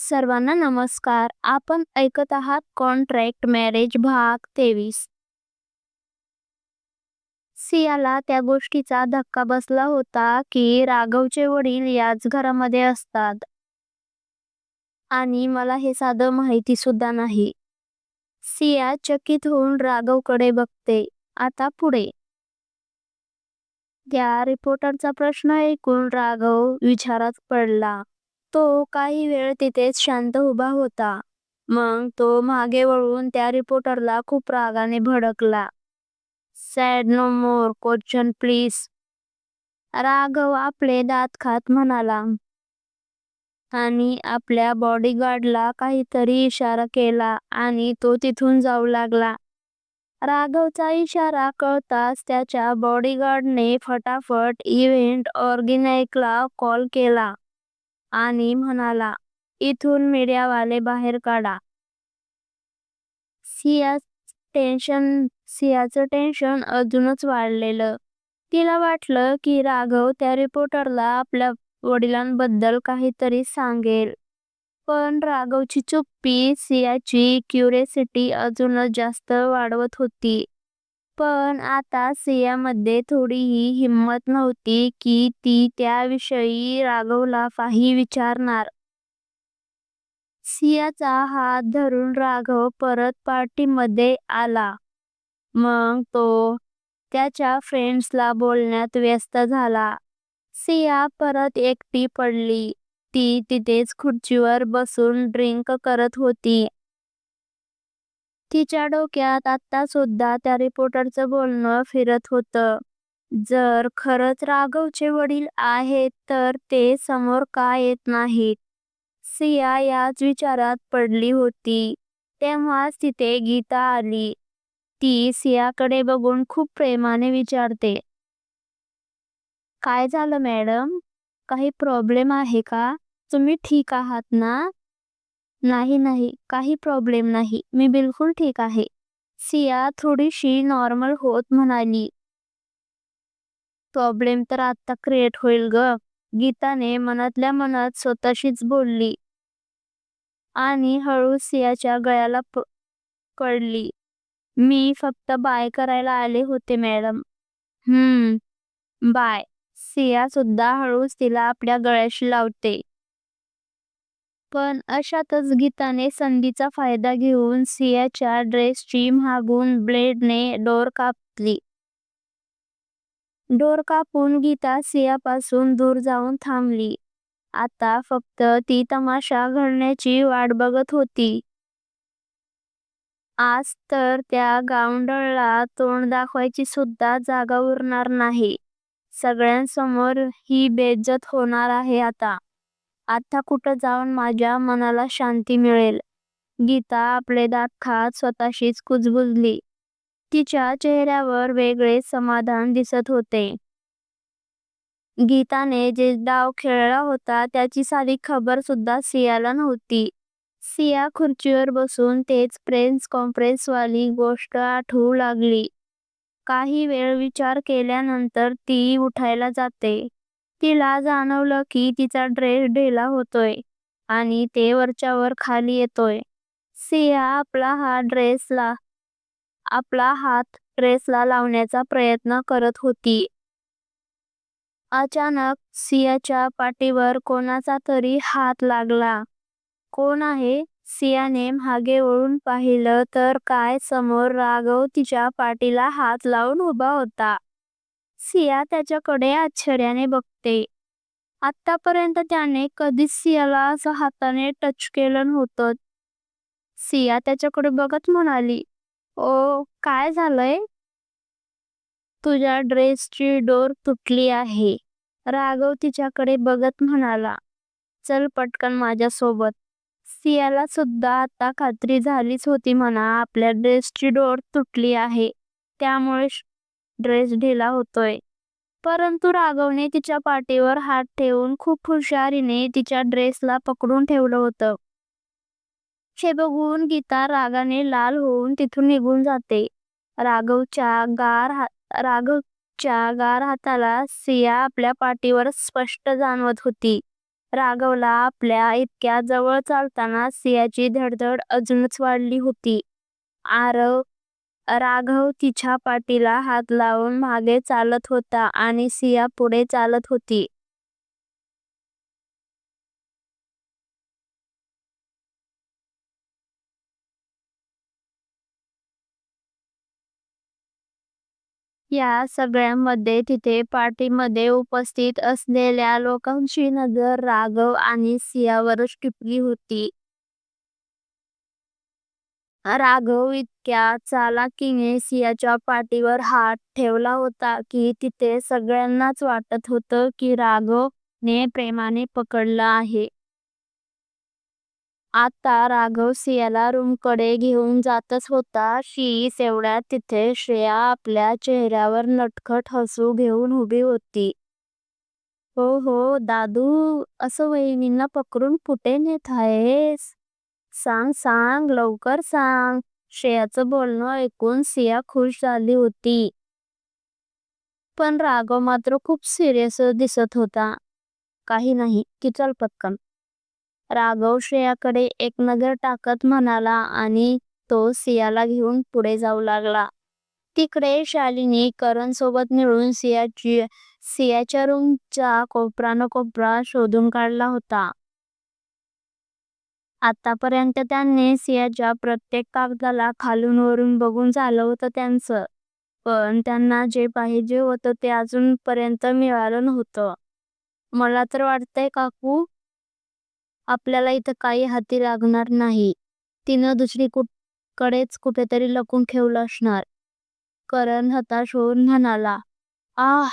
सर्वांना नमस्कार. आपण ऐकत आहात कॉन्ट्रॅक्ट मॅरेज भाग तेवीस. सियाला त्या गोष्टीचा धक्का बसला होता की राघवचे वडील याच घरामध्ये असतात. आणि मला हे साधं माहिती सुद्धा नाही. सिया चकित होऊन राघवकडे बघते. आता पुढे. त्या रिपोर्टरचा प्रश्न ऐकून राघव विचारात पडला. तो काही वेळ तिथेच शांत उभा होता. मग तो मागे वळून त्या रिपोर्टरला खूप रागाने भडकला. Said no more question please Raghav आपले दात खात म्हणाला. आणि आपल्या बॉडीगार्डला काहीतरी इशारा केला आणि तो तिथून जाऊ लागला. राघवचा इशारा कळताच त्याच्या बॉडीगार्डने फटाफट इव्हेंट ऑर्गेनायकला कॉल केला. आणि म्हणाला इथून मीडियावाले बाहेर काढा. टेन्शन सियाचं टेन्शन अजूनच वाढलेलं. तिला वाटलं की राघव त्या रिपोर्टरला आपल्या वडिलांबद्दल काहीतरी सांगेल. पण राघवची चुप्पी सियाची क्युरियोसिटी अजूनच जास्त वाढवत होती. पण आता सियामध्ये थोडीही हिंमत नव्हती की ती त्याविषयी राघवला काही विचारणार. सियाचा हात धरून राघव परत पार्टीमध्ये आला. मग तो त्याच्या फ्रेंड्सला बोलण्यात व्यस्त झाला. सिया परत एकटी पडली. ती तिथेच खुर्चीवर बसून ड्रिंक करत होती. तिच्या डोक्यात आता सुद्धा त्या रिपोर्टरचं बोलणं फिरत होतं. जर खरंच राघवचे वडील आहेत तर ते समोर का येत नाहीत? सिया याच विचारात पडली होती. तेव्हाच तिथे गीता आली. ती सियाकडे बघून खूप प्रेमाने विचारते. काय झालं मॅडम? काही प्रॉब्लेम आहे का? तुम्ही ठीक आहात ना? नाही नाही काही प्रॉब्लेम नाही. मी बिलकुल ठीक आहे. सिया थोडीशी नॉर्मल होत म्हणाली. प्रॉब्लेम तर आता क्रिएट होईल ग. गीताने मनातल्या मनात स्वतःशीच बोलली. आणि हळू सियाच्या गळ्याला कळली. मी फक्त बाय करायला आले होते मॅडम हम्म बाय सिया सुद्धा हळूच तिला आपल्या गळ्याशी लावते. पण अशातच गीताने संधीचा फायदा घेऊन सियाच्या ड्रेसची मागून ब्लेडने डोर कापली. डोर कापून गीता सियापासून दूर जाऊन थांबली. आता फक्त ती तमाशा घडण्याची वाट बघत होती. आज तर त्या गावंडळला तोंड दाखवायची सुद्धा जागा उरणार नाही. सगळ्यांसमोर ही बेइज्जत होणार आहे आता. आता कुठं जाऊन माझ्या मनाला शांती मिळेल. गीता आपले दात खात स्वतःशीच कुजबुजली. तिच्या चेहऱ्यावर वेगळे समाधान दिसत होते. गीताने जे डाव खेळला होता त्याची सारी खबर सुद्धा सियाला नव्हती. सिया खुर्चीवर बसून तेच प्रेस कॉन्फरन्सवाली गोष्ट आठवू लागली. काही वेळ विचार केल्यानंतर ती उठायला जाते. तिला जाणवलं की तिचा ड्रेस ढिला होतोय आणि ते वरच्यावर खाली येतोय. सिया आपला हात ड्रेसला आपला हात ड्रेसला लावण्याचा प्रयत्न करत होती. अचानक सियाच्या पाठीवर कोणाचा तरी हात लागला. कोण आहे? सियाने मागे वळून पाहिलं तर काय? समोर राघव तिच्या पाठीला हात लावून उभा होता. सिया त्याच्याकडे आश्चर्याने बघते. आतापर्यंत त्याने कधीच सियाला असं हाताने टच केलं नव्हतं. सिया त्याच्याकडे बघत म्हणाली ओ काय झालंय? तुझ्या ड्रेसची डोर तुटली आहे. राघव तिच्याकडे बघत म्हणाला चल पटकन माझ्यासोबत. सियाला सुद्धा आता खात्री झालीच होती म्हणा आपल्या ड्रेसची डोर तुटली आहे. त्यामुळे ड्रेस ढिला होतोय. परंतु राघवने तिच्या पाठीवर हात ठेवून खूप हुशारीने तिच्या ड्रेसला पकडून ठेवलं होतं. हे बघून गीता रागाने लाल होऊन तिथून निघून जाते. राघवच्या गार राघवच्या गार हाताला सिया आपल्या पाठीवर स्पष्ट जाणवत होती. राघवला आपल्या इतक्या जवळ चालताना सियाची धडधड अजूनच वाढली होती. आरव राघव तिच्या पाठीला हात लावून मागे चालत होता आणि सिया पुढे चालत होती. या सगळ्यामध्ये तिथे पार्टीमध्ये उपस्थित असलेल्या लोकांची नजर राघव आणि सियावरच टिपली होती. राघव इतक्या चालाकीने सियाच्या पाठीवर हात ठेवला होता की तिथे सगळ्यांनाच वाटत होतं की राघवने प्रेमाने पकडलं आहे. आता राघव सियाला रूमकडे घेऊन जातच होता शी एवढ्यात तिथे श्रेया आपल्या चेहऱ्यावर नटखट हसू घेऊन उभी होती. हो हो दादू, असं वहिनींना पकडून कुठे नेत आहेस? सांग सांग लवकर सांग. श्रेयाचं बोलणं ऐकून सिया खुश झाली होती. पण राघव मात्र खूप सिरियस दिसत होता. काही नाही की चल पटकन. राघव श्रेयाकडे एक नजर टाकत म्हणाला आणि तो सियाला घेऊन पुढे जाऊ लागला. तिकडे शालिनी करण सोबत मिळून सियाची सियाच्या रूमचा कोपरानं कोपरा शोधून काढला होता. आतापर्यंत त्यांनी सियाच्या प्रत्येक कागदाला खालून वरून बघून झालं होतं त्यांचं. पण त्यांना जे पाहिजे होतं ते अजूनपर्यंत मिळालं नव्हतं. मला तर वाटतंय काकू, आपल्याला इथं काही हाती लागणार नाही. तिनं दुसरीकडेच कुठेतरी लपून ठेवलं असणार. करण हताश होऊन म्हणाला. आह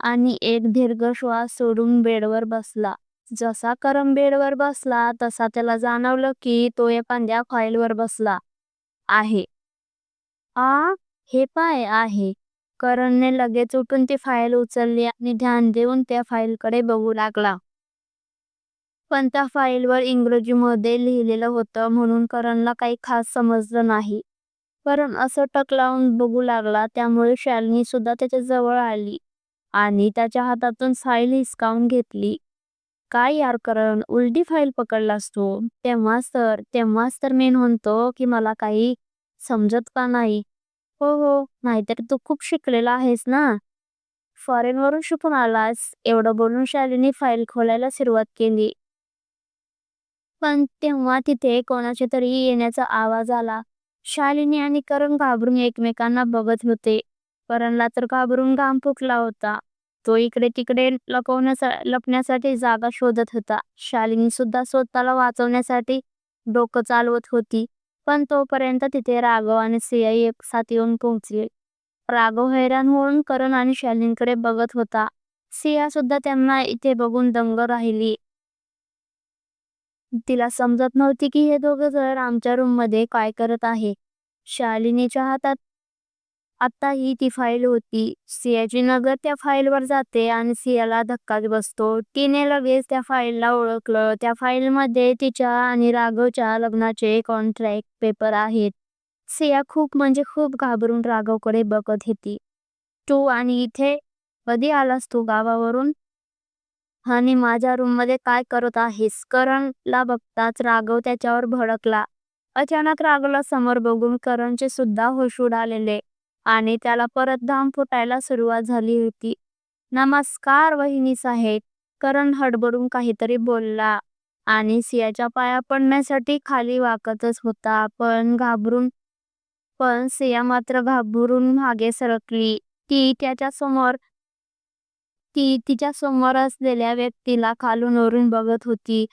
आणि एक दीर्घ श्वास सोडून बेडवर बसला. जसा करण बेडवर बसला तसा त्याला जाणवलं की तो एखाद्या फाईलवर बसला आहे. आ, हे पाय आहे? करणने लगेच उठून ती फाईल उचलली आणि ध्यान देऊन त्या फाईलकडे बघू लागला. पण त्या फाईलवर इंग्रजीमध्ये लिहिलेलं होतं म्हणून करणला काही खास समजलं नाही. करण असं टक लावून बघू लागला त्यामुळे शालिनी सुद्धा त्याच्याजवळ आली आणि त्याच्या हातातून फाईल हिसकावून घेतली. काय यार करण, उलटी फाईल पकडलास तू? तेव्हाच तर तेव्हाच तर मी म्हणतो की मला काही समजत का नाही? हो हो, नाहीतर तू खूप शिकलेला आहेस ना? फॉरेनवरून शिकून आलास. एवढं बोलून शालिनी फाईल खोलायला सुरुवात केली. पण तेव्हा तिथे कोणाच्या तरी येण्याचा आवाज आला. शालिनी आणि करण घाबरून एकमेकांना बघत होते. करणला तर घाबरून घाम फुटला होता. तो इकडे तिकडे लपण्यासाठी जागा शोधत होता. शालिनी सुद्धा स्वतःला वाचवण्यासाठी डोकं चालवत होती. पण तोपर्यंत तिथे राघव आणि सिया एकसाथ येऊन पोहोचले. राघव हैराण होऊन करण आणि शालिनीकडे बघत होता. सिया सुद्धा त्यांना इथे बघून दंग राहिली. तिला समजत नव्हती की हे दोघं जण आमच्या रूममध्ये काय करत आहे. शालिनीच्या हातात आता ही ती फाईल होती. सियाची नगर त्या फाईलवर जाते आणि सियाला धक्काच बसतो. तिने लगेच त्या फाईलला ओळखलं. त्या फाईलमध्ये तिच्या आणि राघवच्या लग्नाचे कॉन्ट्रॅक्ट पेपर आहेत. सिया खूप म्हणजे खूप घाबरून राघवकडे बघत होती. तू आणि इथे कधी आलास तू गावावरून? आणि माझ्या रूममध्ये काय करत आहेस? करणला बघताच राघव त्याच्यावर भडकला. अचानक राघवला समोर बघून करणचे सुद्धा होश उडालेले आणि त्याला परत धाम फुटायला सुरुवात झाली होती. नमस्कार वहिनी साहेब करण हडबडून काहीतरी बोलला आणि सियाच्या पाया पडण्यासाठी खाली वाकतच होता. पण घाबरून पण सिया मात्र घाबरून मागे सरकली. ती त्याच्यासमोर ती तिच्या समोर असलेल्या व्यक्तीला खालून वरून बघत होती.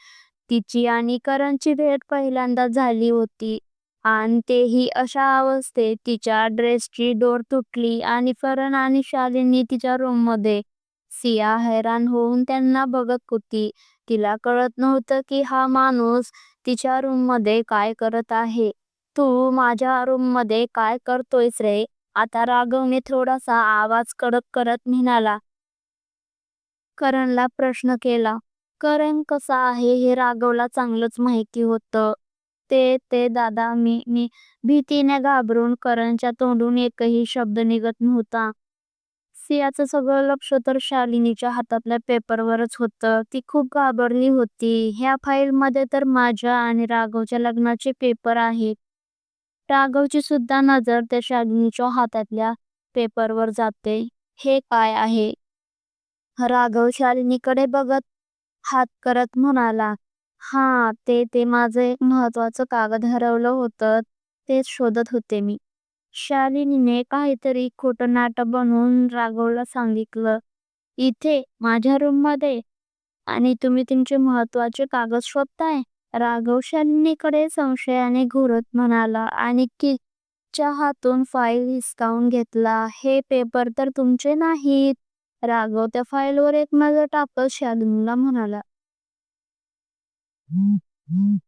तिची आणि करणची भेट पहिल्यांदाच झाली होती आणि तेही अशा अवस्थेत. तिच्या ड्रेसची डोर तुटली आणि करण आणि शालिनी तिच्या रूममध्ये. सिया हैराण होऊन त्यांना बघत होती. तिला कळत नव्हतं की हा माणूस तिच्या रूममध्ये काय करत आहे. तू माझ्या रूममध्ये काय करतोयस रे? आता राघवने थोडासा आवाज कडक करत म्हणाला. करणला प्रश्न केला. करण कसा आहे हे राघवला चांगलंच माहिती होतं. ते ते दादा मी मी भीतीने घाबरून करणच्या तोंडून एकही शब्द निघत नव्हता. सियाचं सगळं लक्ष तर शालिनीच्या हातातल्या पेपरवरच होतं. ती खूप घाबरली होती. ह्या फाईल मध्ये तर माझ्या आणि राघवच्या लग्नाचे पेपर आहेत. राघवची सुद्धा नजर त्या शालिनीच्या हातातल्या पेपरवर जाते. हे काय आहे? राघव शालिनीकडे बघत हात करत म्हणाला हा ते ते माझं एक महत्वाचं कागद हरवलं होतं तेच शोधत होते मी. शालिनीने काहीतरी खोटं नाटक बनवून राघवला सांगितलं इथे माझ्या रूममध्ये. आणि तुम्ही तुमचे महत्त्वाचे कागद शोधताय? राघव शालिनीकडे संशयाने घुरत म्हणाला आणि किच्या हातून फाईल हिसकावून घेतला. हे पेपर तर तुमचे नाहीत. राघव त्या फाईलवर एक नजर टाकत शालिनीला म्हणाला 嗯嗯。